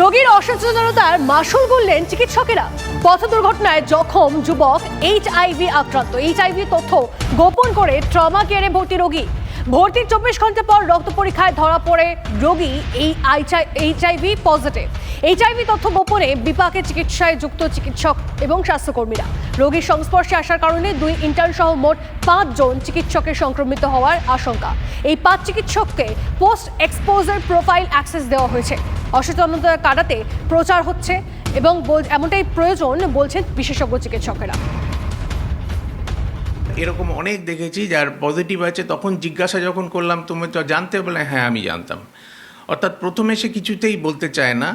রোগীর অসচেতনতার মাসুল গুনলেন চিকিৎসকেরা। পথ দুর্ঘটনায় জখম যুবক এইচ আইভি আক্রান্ত। এইচ আইভি তথ্য গোপন করে ট্রমা কেয়ারে ভর্তি রোগী। ভর্তির চব্বিশ ঘণ্টা পর রক্ত পরীক্ষায় ধরা পড়ে রোগী এই H IV positive H IV তথ্য গোপনে বিপাকে চিকিৎসায় যুক্ত চিকিৎসক এবং স্বাস্থ্যকর্মীরা। রোগীর সংস্পর্শে আসার কারণে দুই ইন্টার্ন সহ মোট পাঁচজন চিকিৎসকের সংক্রমিত হওয়ার আশঙ্কা। এই পাঁচ চিকিৎসককে পোস্ট এক্সপোজার প্রোফাইল অ্যাক্সেস দেওয়া হয়েছে। অসচেতনতা কাটাতে প্রচার হচ্ছে এবং এমনটাই প্রয়োজন বলছেন বিশেষজ্ঞ চিকিৎসকেরা। এরকম অনেক দেখেছি, যার পজিটিভ আছে, তখন জিজ্ঞাসা যখন করলাম, তুমি তো জানতে বলে হ্যাঁ আমি জানতাম। অর্থাৎ প্রথমে সে কিছুতেই বলতে চায় না।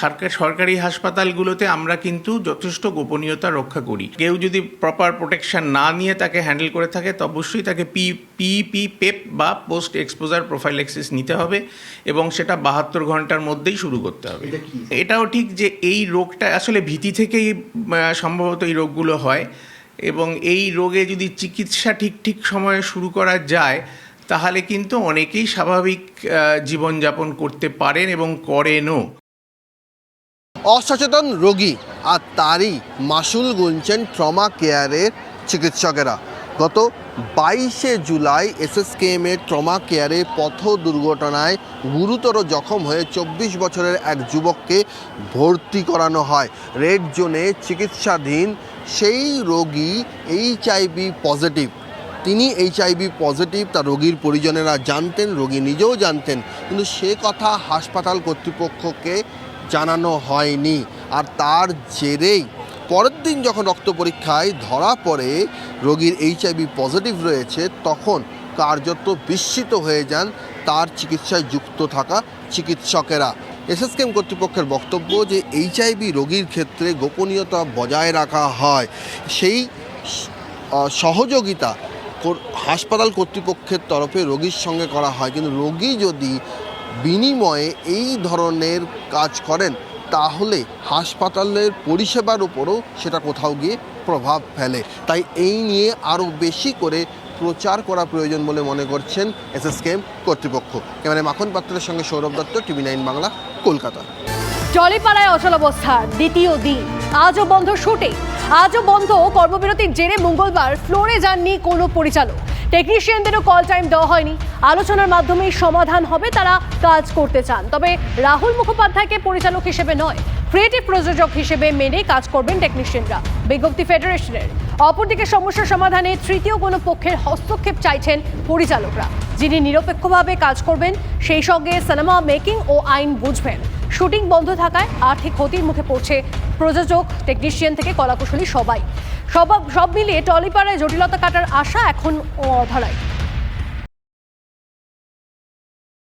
সরকার সরকারি হাসপাতালগুলোতে আমরা কিন্তু যথেষ্ট গোপনীয়তা রক্ষা করি। কেউ যদি প্রপার প্রোটেকশন না নিয়ে তাকে হ্যান্ডেল করে থাকে তো অবশ্যই তাকে পি পি পি পেপ বা পোস্ট এক্সপোজার প্রোফাইল এক্সেস নিতে হবে এবং সেটা বাহাত্তর ঘণ্টার মধ্যেই শুরু করতে হবে। এটাও ঠিক যে এই রোগটা আসলে ভীতি থেকেই সম্ভবত এই রোগগুলো হয় এবং এই রোগে যদি চিকিৎসা ঠিক ঠিক সময়ে শুরু করা যায় তাহলে কিন্তু অনেকেই স্বাভাবিক জীবনযাপন করতে পারেন এবং করেনও। অসচেতন রোগী আর তারই মাসুল গুনছেন ট্রমা কেয়ারের চিকিৎসকেরা। গত বাইশে জুলাই এসএসকেএম এর ট্রমা কেয়ারে পথ দুর্ঘটনায় গুরুতর জখম হয়ে চব্বিশ বছরের এক যুবককে ভর্তি করানো হয়। রেড জোনে চিকিৎসাধীন সেই রোগী এইচআইভি পজিটিভ। তিনি এইচআইভি পজিটিভ তার রোগীর পরিজনেরা জানতেন, রোগী নিজেও জানতেন, কিন্তু সে কথা হাসপাতাল কর্তৃপক্ষকে জানানো হয়নি। আর তার জেরেই পরের দিন যখন রক্ত পরীক্ষায় ধরা পড়ে, রোগীর এইচআইভি পজিটিভ রয়েছে, তখন কার্যত বিস্মিত হয়ে যান তার চিকিৎসায় যুক্ত থাকা চিকিৎসকেরা। এসএসকেএম কর্তৃপক্ষের বক্তব্য যে এইচআইভি রোগীর ক্ষেত্রে গোপনীয়তা বজায় রাখা হয়, সেই সহযোগিতা হাসপাতাল কর্তৃপক্ষের তরফে রোগীর সঙ্গে করা হয়। কিন্তু রোগী যদি বিনিময়ে এই ধরনের কাজ করেন, তাহলে হাসপাতালের পরিষেবার উপরও সেটা কোথাও গিয়ে প্রভাব ফেলে। তাই এই নিয়ে আরও বেশি করে প্রচার করা প্রয়োজন বলে মনে করছেন এসএসকেএম কর্তৃপক্ষ। ক্যামেরায় মাখন পাত্রের সঙ্গে সৌরভ দত্ত, টিভি নাইন বাংলা, কলকাতা। টলিপাড়ায় অচলাবস্থা, দ্বিতীয় দিন। আজও বন্ধ শুটিং। আজও বন্ধ কর্মবিরতির জেরে মঙ্গলবার ফ্লোরে যাননি কোনো পরিচালক। টেকনিশিয়ানদেরও কল টাইম দেওয়া হয়নি। আলোচনার মাধ্যমেই সমাধান হবে তারা কাজ করতে চান। তবে রাহুল মুখোপাধ্যায়কে পরিচালক হিসেবে নয়, ক্রিয়েটিভ প্রযোজক হিসেবে মেনে কাজ করবেন টেকনিশিয়ানরা। বিজ্ঞপ্তি ফেডারেশনের। অপরদিকে সমস্যা সমাধানে তৃতীয় কোনো পক্ষের হস্তক্ষেপ চাইছেন পরিচালকরা। যিনি নিরপেক্ষভাবে কাজ করবেন, সেই সঙ্গে সিনেমা মেকিং ও আইন বুঝবেন। শুটিং বন্ধ থাকায় আর্থিক ক্ষতির মুখে পড়ছে প্রযোজক টেকনিশিয়ান থেকে কলাকুশলী সবাই। সব সব মিলিয়ে টলিপাড়ায় জটিলতা কাটার আশা এখন অধরাই